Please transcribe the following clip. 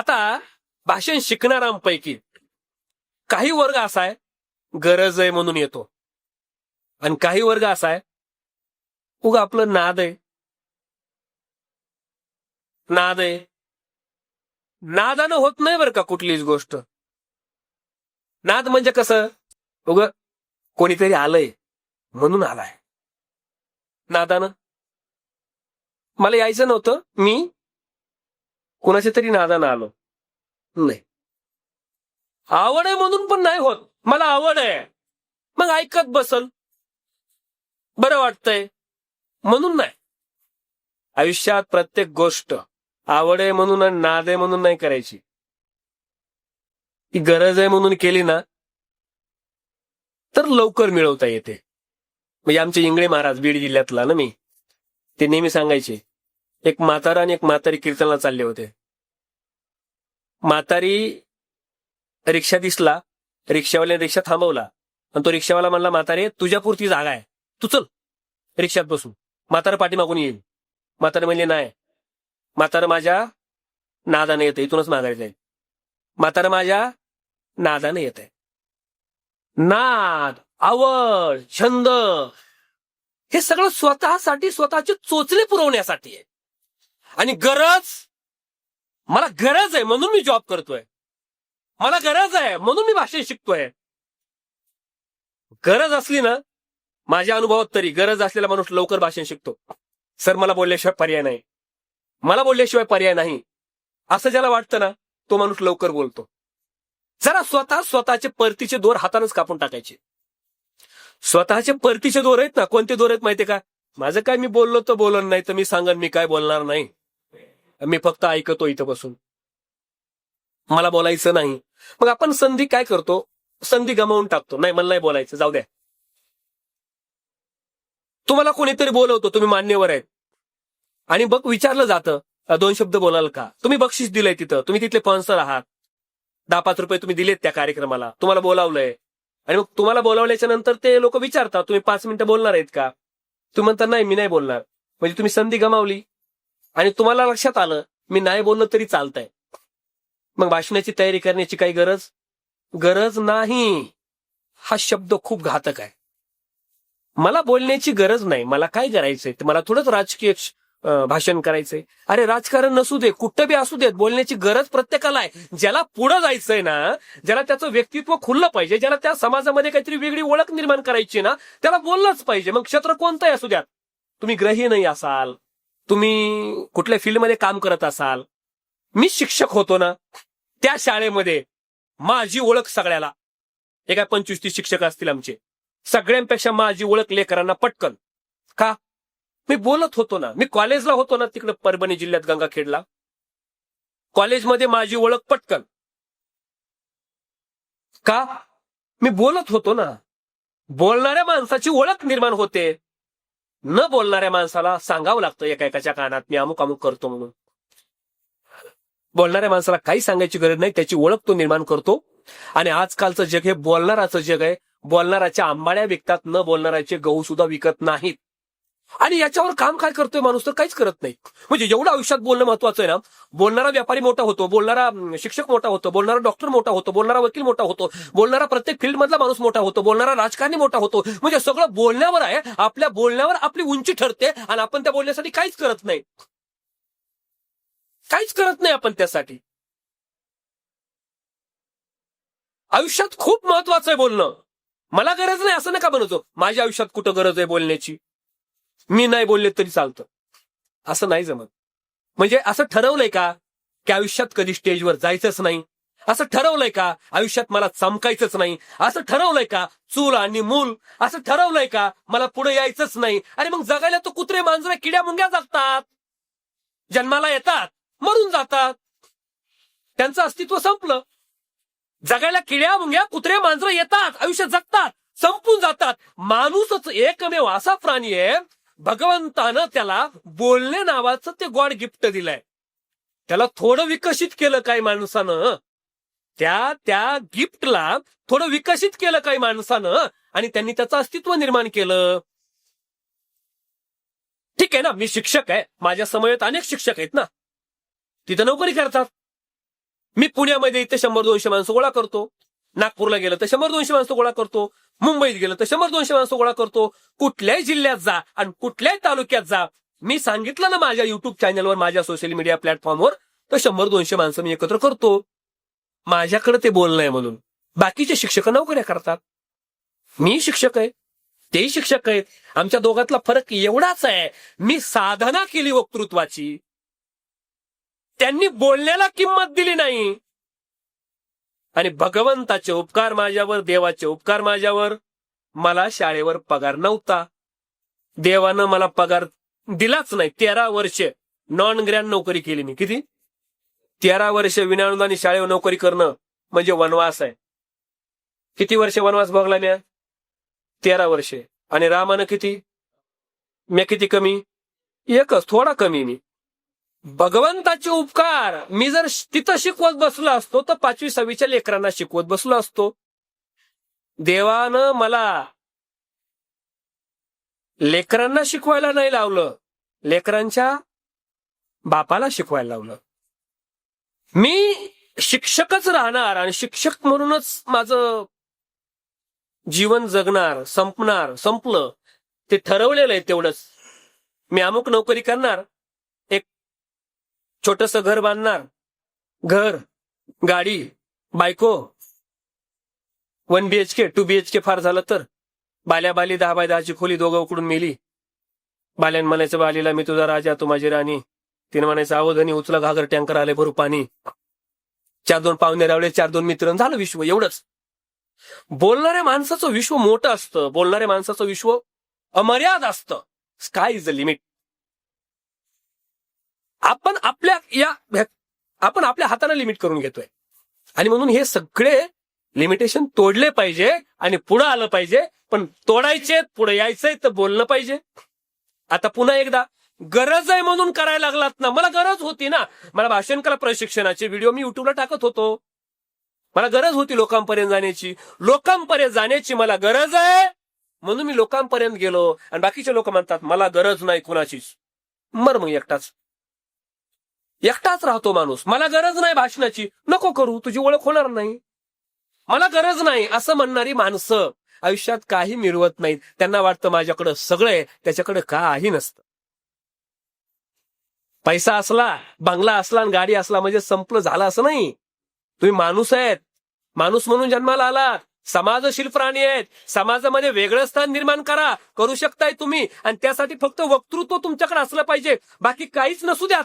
आता भाषण शिकणाऱ्यांपैकी काही वर्ग असा आहे गरज आहे म्हणून येतो. आणि काही वर्ग असा आहे उग आपलं नाद आहे. नाद आहे. नादानं होत नाही बरं का कुठलीच गोष्ट. नाद म्हणजे कसं? उग कोणीतरी आलंय म्हणून आलाय. नादानं. मला यायचं नव्हतं. मी कोणाच्या तरी नादानं आलो. नाही. आवड आहे म्हणून पण नाही होत. मला आवड आहे. मग ऐकत बसल. बरं वाटतंय. म्हणून नाही. आयुष्यात प्रत्येक गोष्ट आवड आहे म्हणून आणि नाद आहे म्हणून नाही करायची. ती गरज आहे म्हणून केली ना तर लवकर मिळवता येते. म्हणजे आमचे इंगळे महाराज बीड जिल्ह्यातला ना मी ते नेहमी सांगायचे एक म्हातारा आणि एक म्हातारी कीर्तनाला चालले होते. म्हातारी रिक्षा दिसला रिक्षावाल्याने रिक्षा थांबवला. आणि तो रिक्षावाला म्हणला म्हातारे तुझ्यापुरती जागा आहे. तू चल रिक्षात बसू म्हातारा पाठीमागून येईल. म्हातारे म्हणले नाही. म्हातारा माझ्या नादाने येते इथूनच मागायचं आहे म्हातारा माझ्या नादाने येत आहे नाद आवड छंद हे सगळं स्वतःसाठी स्वतःचे चोचले पुरवण्यासाठी आहे. आणि गरज मला गरज आहे म्हणून मी जॉब करतोय. मला गरज आहे म्हणून मी भाषण शिकतोय. गरज असली ना माझ्या अनुभवात तरी गरज असलेला माणूस लवकर भाषण शिकतो. सर मला बोलल्याशिवाय पर्याय नाही. मला बोलल्याशिवाय पर्याय नाही. असं ज्याला वाटतं ना तो माणूस लवकर बोलतो. जरा स्वतः स्वतःचे परतीचे दोर हातानच कापून टाकायचे. स्वतःचे परतीचे दोर आहेत ना कोणते दोर आहेत माहितीये का? माझं काय मी बोललो तर बोलत नाही तर मी सांगन मी काय बोलणार नाही. मी फक्त ऐकतो इथं बसून मला बोलायचं नाही. मग आपण संधी काय करतो? संधी गमावून टाकतो. नाही मला नाही बोलायचं. जाऊ द्या. तुम्हाला कोणीतरी बोलवतो तुम्ही मान्यवर आहेत. आणि बघ विचारलं जातं दोन शब्द बोलाल का? तुम्ही बक्षीस दिलंय तिथं. तुम्ही तिथले स्पॉन्सर आहात. दहा पाच रुपये तुम्ही दिलेत त्या कार्यक्रमाला. तुम्हाला बोलावलंय. आणि मग तुम्हाला बोलावल्याच्या नंतर ते लोक विचारतात तुम्ही पाच मिनिटं बोलणार आहेत का? तुम्ही म्हणता नाही मी नाही बोलणार. म्हणजे तुम्ही संधी गमावली. आणि तुम्हाला लक्षात आलं मी नाही बोललो तरी चालतंय. मग भाषणाची तयारी करण्याची काही गरज? गरज नाही. हा शब्द खूप घातक आहे. मला बोलण्याची गरज नाही. मला काय करायचंय? मला थोडंच राजकीय भाषण करायचंय. अरे राजकारण नसू दे कुठं बी असू देत बोलण्याची गरज प्रत्येकाला आहे. ज्याला पुढं जायचंय ना ज्याला त्याचं व्यक्तित्व खुललं पाहिजे ज्याला त्या समाजामध्ये काहीतरी वेगळी ओळख निर्माण करायची ना त्याला बोललंच पाहिजे. मग क्षेत्र कोणतंही असू द्यात. तुम्ही गृहिणी असाल. तुम्ही कुठल्या फील्डमध्ये काम करत असाल? मी शिक्षक होतो ना? त्या शाळेमध्ये माझी ओळख सगळ्याला. हे काय पंचवीस तीस शिक्षक असतील आमचे. सगळ्यांपेक्षा माझी ओळख लेकरांना पटकन. का? मी बोलत होतो ना. मी कॉलेजला होतो ना तिकडे परभणी जिल्ह्यात गंगाखेडला. कॉलेजमध्ये माझी ओळख पटकन. का? मी बोलत होतो ना. बोलणाऱ्या माणसाची ओळख निर्माण होते. न बोलणाऱ्या माणसाला सांगावं लागतं एका एकाच्या कानात मी अमुक अमुक करतो म्हणून. बोलणाऱ्या माणसाला काही सांगायची गरज नाही त्याची ओळख तो निर्माण करतो. आणि आजकालचं जग हे बोलणाराचं जग आहे. बोलणाऱ्याच्या आंबाड्या विकतात न बोलणाऱ्याचे गहू सुद्धा विकत नाहीत. आणि याच्यावर काम काय करतोय माणूस तर काहीच करत नाही. म्हणजे जेवढं आयुष्यात बोलणं महत्वाचं आहे ना. बोलणारा व्यापारी मोठा होतो बोलणारा शिक्षक मोठा होतो बोलणारा डॉक्टर मोठा होतो बोलणारा वकील मोठा होतो बोलणारा प्रत्येक फील्ड मधला माणूस मोठा होतो बोलणारा राजकारणी मोठा होतो. म्हणजे सगळं बोलण्यावर आहे आपल्या बोलण्यावर आपली उंची ठरते आणि आपण त्या बोलण्यासाठी काहीच करत नाही. काहीच करत नाही आपण त्यासाठी. आयुष्यात खूप महत्वाचं आहे बोलणं. मला गरज नाही असं नका बनवतो माझ्या आयुष्यात कुठं गरज आहे बोलण्याची? मी नाही बोलले तरी चालतं. असं नाही जमत. म्हणजे असं ठरवलंय का की आयुष्यात कधी स्टेजवर जायचंच नाही? असं ठरवलंय का आयुष्यात मला चमकायचंच नाही? असं ठरवलंय का चूल आणि मूल? असं ठरवलंय का मला पुढे यायचंच नाही? अरे मग जगायला तो कुत्रे मांजरे किड्या मुंग्या जगतात जन्माला येतात मरून जातात. त्यांचं अस्तित्व संपलं. जगायला किड्या मुंग्या कुत्रे मांजरं येतात आयुष्य जगतात संपून जातात. माणूसच एकमेव असा प्राणी आहे भगवंतानं त्याला बोलणे नावाचं ते गॉड गिफ्ट दिलंय. त्याला थोडं विकसित केलं काही माणसानं. त्या त्या गिफ्टला थोडं विकसित केलं काही माणसानं आणि त्यांनी त्याचं अस्तित्व निर्माण केलं. ठीक आहे ना मी शिक्षक आहे. माझ्या समयेत अनेक शिक्षक आहेत ना. तिथं नोकरी करतात. मी पुण्यामध्ये इथे शंभर दोनशे माणसं गोळा करतो. नागपूरला गेलं तर शंभर दोनशे माणसं गोळा करतो. मुंबईत गेलं तर शंभर दोनशे माणसं गोळा करतो. कुठल्याही जिल्ह्यात जा आणि कुठल्याही तालुक्यात जा. मी सांगितलं ना माझ्या युट्यूब चॅनलवर माझ्या सोशल मीडिया प्लॅटफॉर्मवर तर शंभर दोनशे माणसं मी एकत्र करतो. माझ्याकडे ते बोलणं आहे म्हणून. बाकीचे शिक्षक नोकऱ्या करतात. मी शिक्षक आहे. तेही शिक्षक आहेत. आमच्या दोघातला फरक एवढाच आहे. मी साधना केली वक्तृत्वाची. त्यांनी बोलण्याला किंमत दिली नाही. आणि भगवंताचे उपकार माझ्यावर देवाचे उपकार माझ्यावर मला शाळेवर पगार नव्हता. देवानं मला पगार दिलाच नाही. तेरा वर्ष नॉन ग्रँड नोकरी केली मी. किती? तेरा वर्ष विनानुदानी शाळेवर नोकरी करणं म्हणजे वनवास आहे. किती वर्ष वनवास भोगला म्या? तेरा वर्षे. आणि रामानं किती? म्या किती कमी? एकच थोडा कमी मी. भगवंताचे उपकार. मी जर तिथं शिकवत बसलो असतो तर पाचवी सहावीच्या लेकरांना शिकवत बसलो असतो. देवानं मला लेकरांना शिकवायला नाही लावलं लेकरांच्या बापाला शिकवायला लावलं. मी शिक्षकच राहणार आणि शिक्षक म्हणूनच माझं जीवन जगणार संपणार संपलं. ते ठरवलेलं आहे तेवढंच. मी अमुक नोकरी करणार छोटस घर बांधणार. घर गाडी बायको. वन बीएचके टू बीएचके फार झालं तर. बाल्या बाली दहा बाय दहाची खोली दोघं उकडून मेली. बाल्यान म्हणायचं बालीला मी तुझा राजा तू माझी राणी. तिने म्हणायचं अवधनी उचला घागर टँकर आले भरू पाणी. चार दोन पाहुणे रावले चार दोन मित्र झालं विश्व एवढंच. बोलणाऱ्या माणसाचं विश्व मोठं असतं. बोलणाऱ्या माणसाचं विश्व अमर्याद असतं. स्काय इज द लिमिट आपण आपल्या या आपण आपल्या हाताने लिमिट करून घेतोय. आणि म्हणून हे सगळे लिमिटेशन तोडले पाहिजे आणि पुढे आलं पाहिजे. पण तोडायचे पुढे यायचंय तर बोललं पाहिजे. आता पुन्हा एकदा गरज आहे म्हणून करायला लागलात ना. मला गरज होती ना. मला भाषण कला प्रशिक्षणाचे व्हिडिओ मी युट्यूबला टाकत होतो. मला गरज होती लोकांपर्यंत जाण्याची. लोकांपर्यंत जाण्याची मला गरज आहे. म्हणून मी लोकांपर्यंत गेलो. आणि बाकीचे लोक म्हणतात मला गरज नाही कुणाचीच. मर मग एकटाच. एकटाच राहतो माणूस. मला गरज नाही भाषणाची. नको करू तुझी ओळख होणार नाही. मला गरज नाही असं म्हणणारी माणसं आयुष्यात काही मिळवत नाहीत. त्यांना वाटतं माझ्याकडं सगळं आहे त्याच्याकडे काही नसतं. पैसा असला बंगला असला आणि गाडी असला म्हणजे संपलं झालं असं नाही. तुम्ही माणूस आहेत. माणूस म्हणून जन्माला आलात. समाजशील प्राणी आहेत. समाजामध्ये वेगळं स्थान निर्माण करा. करू शकताय तुम्ही. आणि त्यासाठी फक्त वक्तृत्व तुमच्याकडे असलं पाहिजे. बाकी काहीच नसू द्या